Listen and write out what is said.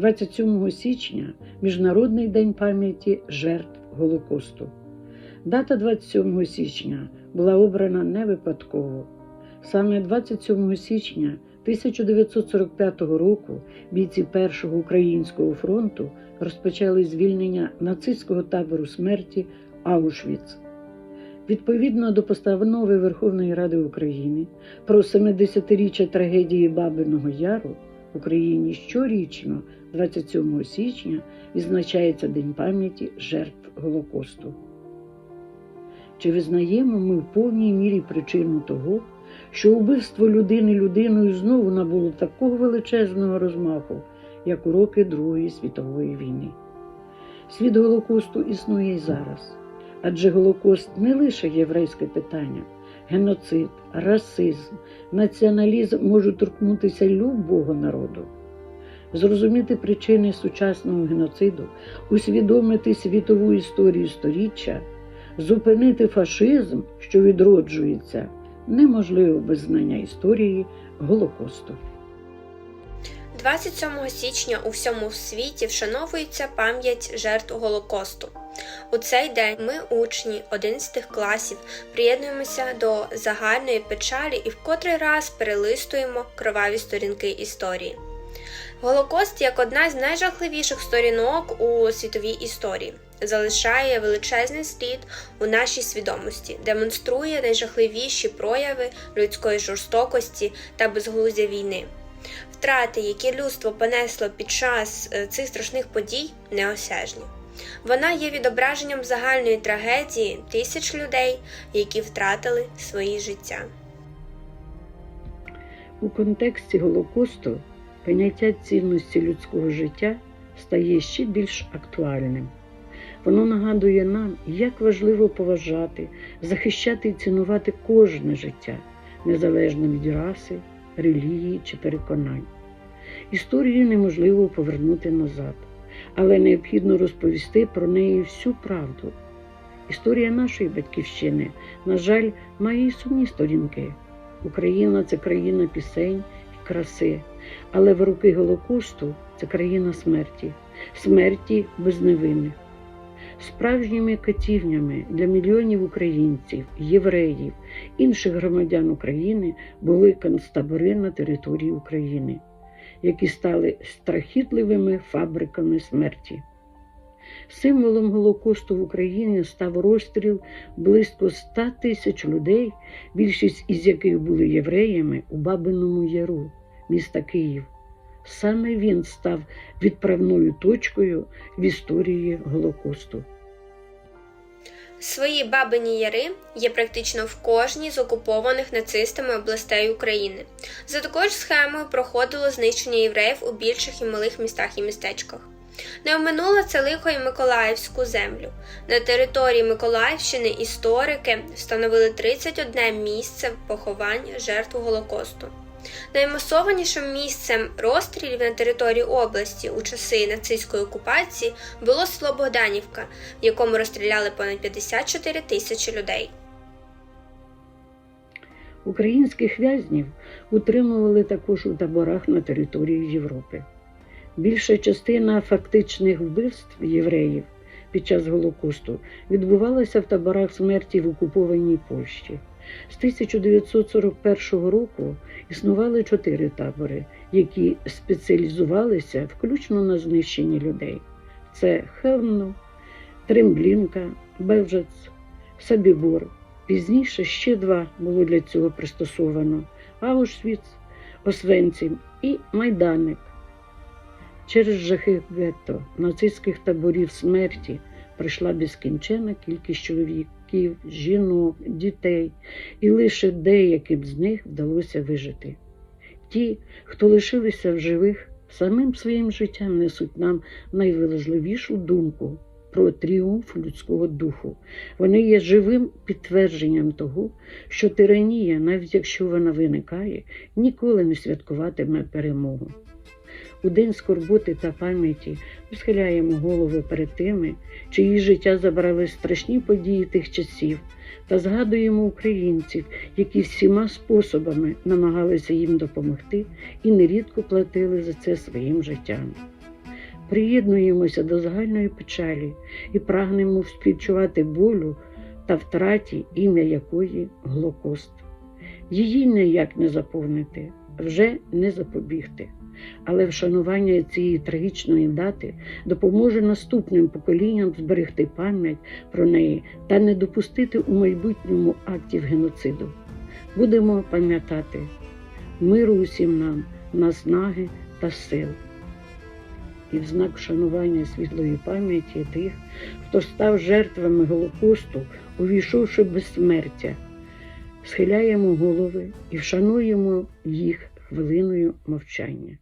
27 січня Міжнародний день пам'яті жертв Голокосту. Дата 27 січня була обрана не випадково. Саме 27 січня 1945 року бійці Першого українського фронту розпочали звільнення нацистського табору смерті Аушвіц. Відповідно до постанови Верховної Ради України про 70-річчя трагедії Бабиного Яру в Україні щорічно, 27 січня, відзначається День пам'яті жертв Голокосту. Чи визнаємо ми в повній мірі причину того, що вбивство людини людиною знову набуло такого величезного розмаху, як у роки Другої світової війни? Світ Голокосту існує й зараз. Адже Голокост не лише єврейське питання, геноцид, расизм, націоналізм можуть торкнутися любого народу. Зрозуміти причини сучасного геноциду, усвідомити світову історію сторіччя, зупинити фашизм, що відроджується, неможливо без знання історії Голокосту. 27 січня у всьому світі вшановується пам'ять жертв Голокосту. У цей день ми, учні 11 класів, приєднуємося до загальної печалі і в котрий раз перелистуємо кроваві сторінки історії. Голокост, як одна з найжахливіших сторінок у світовій історії, залишає величезний слід у нашій свідомості, демонструє найжахливіші прояви людської жорстокості та безглуздя війни. Втрати, які людство понесло під час е, цих страшних подій, неосяжні. Вона є відображенням загальної трагедії тисяч людей, які втратили свої життя. У контексті Голокосту поняття цінності людського життя стає ще більш актуальним. Воно нагадує нам, як важливо поважати, захищати і цінувати кожне життя, незалежно від раси, релігії чи переконань. Історію неможливо повернути назад, але необхідно розповісти про неї всю правду. Історія нашої батьківщини, на жаль, має і сумні сторінки. Україна це країна пісень і краси, але в роки Голокосту це країна смерті, смерті безневинних. Справжніми катівнями для мільйонів українців, євреїв, інших громадян України були концтабори на території України, які стали страхітливими фабриками смерті. Символом Голокосту в Україні став розстріл близько 100 тисяч людей, більшість із яких були євреями у Бабиному Яру, міста Київ. Саме він став відправною точкою в історії Голокосту. Свої бабині яри є практично в кожній з окупованих нацистами областей України. За такою схемою проходило знищення євреїв у більших і малих містах і містечках. Не оминуло це лихо і Миколаївську землю. На території Миколаївщини історики встановили 31 місце поховань жертв Голокосту. Наймасованішим місцем розстрілів на території області у часи нацистської окупації було село Богданівка, в якому розстріляли понад 54 тисячі людей. Українських в'язнів утримували також у таборах на території Європи. Більша частина фактичних вбивств євреїв під час Голокосту відбувалася в таборах смерті в окупованій Польщі. З 1941 року існували чотири табори, які спеціалізувалися включно на знищенні людей. Це Хелмно, Тремблінка, Белжац, Сабібор. Пізніше ще два було для цього пристосовано: Аушвіц, Освенцім і Майданик. Через жахи гетто нацистських таборів смерті прийшла безкінченна кількість чоловіків, жінок, дітей, і лише деяким з них вдалося вижити. Ті, хто лишилися в живих, самим своїм життям несуть нам найважливішу думку про тріумф людського духу. Вони є живим підтвердженням того, що тиранія, навіть якщо вона виникає, ніколи не святкуватиме перемогу. У день скорботи та пам'яті ми схиляємо голови перед тими, чиї життя забрали страшні події тих часів, та згадуємо українців, які всіма способами намагалися їм допомогти і нерідко платили за це своїм життям. приєднуємося до загальної печалі і прагнемо співчувати болю та втраті, ім'я якої Голокост. Її ніяк не заповнити, вже не запобігти. Але вшанування цієї трагічної дати допоможе наступним поколінням зберегти пам'ять про неї та не допустити у майбутньому актів геноциду. Будемо пам'ятати миру усім нам, наснаги та сил. І в знак вшанування світлої пам'яті тих, хто став жертвами Голокосту, увійшовши безсмертя, схиляємо голови і вшануємо їх хвилиною мовчання.